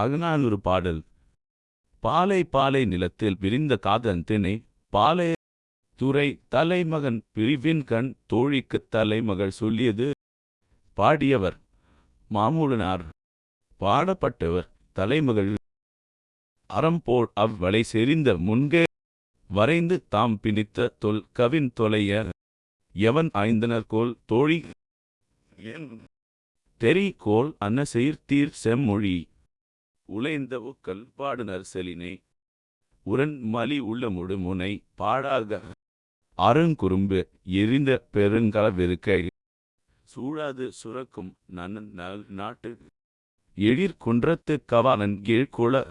அகநானூறு பாடல். பாலை பாலை நிலத்தில் விரிந்த காதன் திணை பாலை துறை தலைமகன் பிரிவின் கண் தோழிக்குத் தலைமகள் சொல்லியது. பாடியவர் மாமூலனார். பாடப்பட்டவர் தலைமகள். அறம்போல் அவ்வளை செறிந்த முன்கே வரைந்து தாம் பிணித்த தொல் கவின் தொலைய எவன் ஆய்ந்தனர்கோல் தோழி என் தெரி கோல் அன்ன சீர்த்தீர் செம்மொழி. உலைந்த உக்கல் பாடுனர் செலினை உரன் மலி உள்ளமுடு முனை பாடாக அருங்குறும்பு எரிந்த பெருங்கலவிருக்கை சூழாது சுரக்கும் நன்னன் நல் நாட்டு எழிற் குன்றத்து கவாலன் கீழ்குள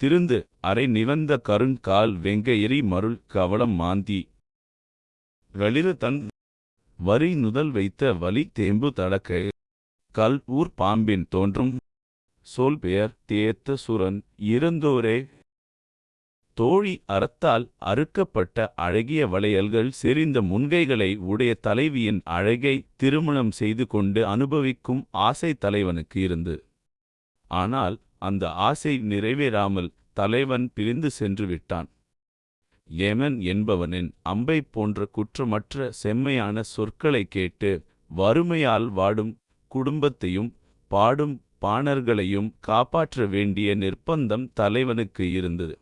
திருந்து அரை நிவந்த கருங்கால் வெங்கையெறி எரி மருள் கவளம் மாந்தி வெளிறு தன் வரி நுதல் வைத்த வலி தேம்பு தடக்க கல் ஊர் பாம்பின் தோன்றும் சொல் பெயர் தேத்த சுரன் இறந்தோரே தோழி அறத்தால் அறுக்கப்பட்ட அழகிய வளையல்கள் செறிந்த முன்கைகளை உடைய தலைவியின் அழகை திருமணம் செய்து கொண்டு அனுபவிக்கும் ஆசை தலைவனுக்கு இருந்து. ஆனால் அந்த ஆசை நிறைவேறாமல் தலைவன் பிரிந்து சென்று விட்டான். ஏமன் என்பவனின் அம்பை போன்ற குற்றமற்ற செம்மையான சொற்களைக் கேட்டு வறுமையால் வாடும் குடும்பத்தையும் பாடும் பாணர்களையும் காப்பாற்ற வேண்டிய நிர்பந்தம் தலைவனுக்கு இருந்தது.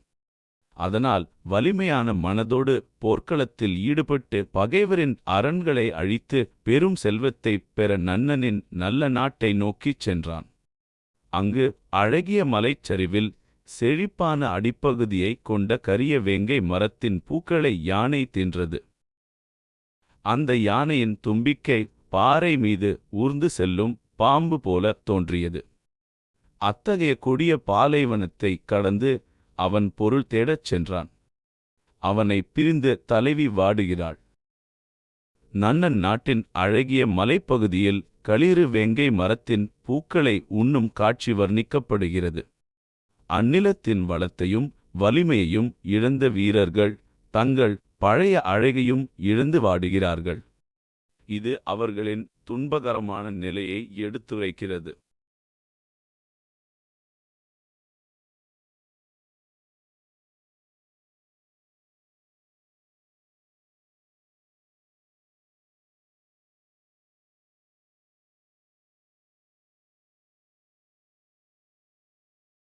அதனால் வலிமையான மனதோடு போர்க்களத்தில் ஈடுபட்டு பகைவரின் அரண்களை அழித்து பெரும் செல்வத்தைப் பெற நன்னனின் நல்ல நாட்டை நோக்கிச் சென்றான். அங்கு அழகிய மலைச்சரிவில் செழிப்பான அடிப்பகுதியைக் கொண்ட கரிய வேங்கை மரத்தின் பூக்களை யானை தின்றது. அந்த யானையின் தும்பிக்கை பாறை மீது ஊர்ந்து செல்லும் பாம்பு போல தோன்றியது. அத்தகைய கொடிய பாலைவனத்தை கடந்து அவன் பொருள் தேடச் சென்றான். அவனை பிரிந்து தலைவி வாடுகிறாள். நன்னன் நாட்டின் அழகிய மலைப்பகுதியில் களிறு வெங்கை மரத்தின் பூக்களை உண்ணும் காட்சி வர்ணிக்கப்படுகிறது. அந்நிலத்தின் வளத்தையும் வலிமையையும் இழந்த வீரர்கள் தங்கள் பழைய அழகையும் இழந்து வாடுகிறார்கள். இது அவர்களின் துன்பகரமான நிலையை எடுத்துரைக்கிறது.